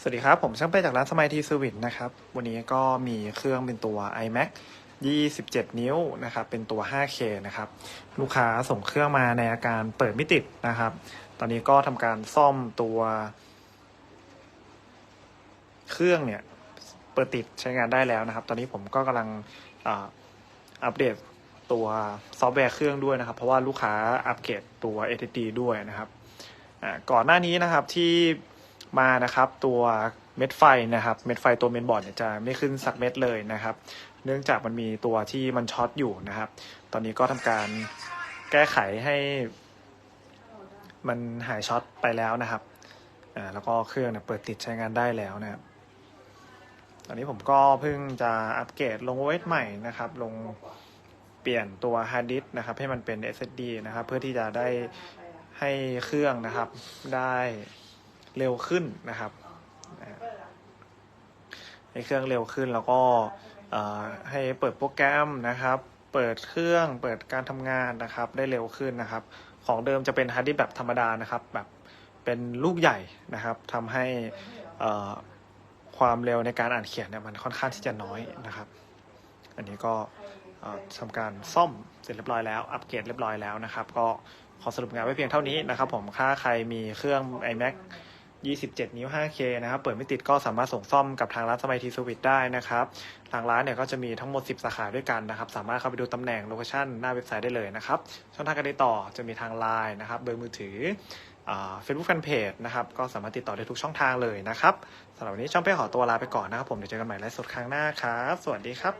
สวัสดีครับ ผมช่างเป้จากร้านสมัยทีสวิตนะครับ วันนี้ก็มีเครื่องเป็นตัว iMac 27 นิ้วนะครับ เป็นตัว 5K นะครับ ลูกค้าส่งเครื่องมาในอาการเปิดไม่ติดนะครับ ตอนนี้ก็ทำการซ่อมตัว เครื่องเนี่ย เปิดติดใช้งานได้แล้วนะครับ ตอนนี้ผมก็กำลังอัปเดตตัวซอฟต์แวร์เครื่องด้วยนะครับ เพราะว่าลูกค้าอัปเกรดตัว SSD ด้วยนะครับก่อนหน้านี้นะครับที่ มานะครับตัวเม็ดไฟนะครับเม็ดไฟตัวเมนบอร์ดเนี่ยจะไม่ขึ้นสักเม็ดเลยนะครับ เนื่องจากมันมีตัวที่มันช็อตอยู่นะครับ ตอนนี้ก็ทำการแก้ไขให้ มันหายช็อตไปแล้วนะครับอ่าแล้วก็เครื่องเนี่ยเปิดติดใช้งานได้แล้วนะครับ ตอนนี้ผมก็เพิ่งจะอัปเกรดลง OS ใหม่นะครับ ลงเปลี่ยนตัวฮาร์ดดิสก์นะครับ ให้มันเป็น SSD นะครับ เพื่อที่จะได้ให้เครื่องนะครับได้ เร็วขึ้นนะครับให้เครื่องเร็วขึ้นแล้วก็ให้เปิดโปรแกรมนะครับ เปิดเครื่องเปิดการทำงานนะครับ ได้เร็วขึ้นนะครับ ของเดิมจะเป็นฮาร์ดดิสก์แบบธรรมดานะครับ แบบเป็นลูกใหญ่นะครับทำให้ความเร็วในการอ่านเขียนเนี่ยมันค่อนข้างที่จะน้อยนะครับ อันนี้ก็ทำการซ่อมเสร็จเรียบร้อยแล้ว อัปเกรดเรียบร้อยแล้วนะครับ ก็ขอสรุปงานไว้เพียงเท่านี้นะครับ ผม ถ้าใครมีเครื่อง iMac 27 นิ้ว 5K นะครับ เปิดไม่ติดก็สามารถส่งซ่อมกับทางร้านสมัยทีสวิตได้นะครับ ทางร้านเนี่ยก็จะมีทั้งหมด 10 สาขาด้วยกันนะครับ สามารถเข้าไปดูตำแหน่งโลเคชั่นหน้าเว็บไซต์ได้เลยนะครับ ช่องทางการติดต่อจะมีทางไลน์นะครับเบอร์มือถือเฟซบุ๊กแฟนเพจนะครับ ก็สามารถติดต่อได้ทุกช่องทางเลยนะครับสำหรับวันนี้ช่องเป้ขอตัวลาไปก่อนนะครับผม เดี๋ยวเจอกันใหม่ไลฟ์สดครั้งหน้าครับ สวัสดีครับ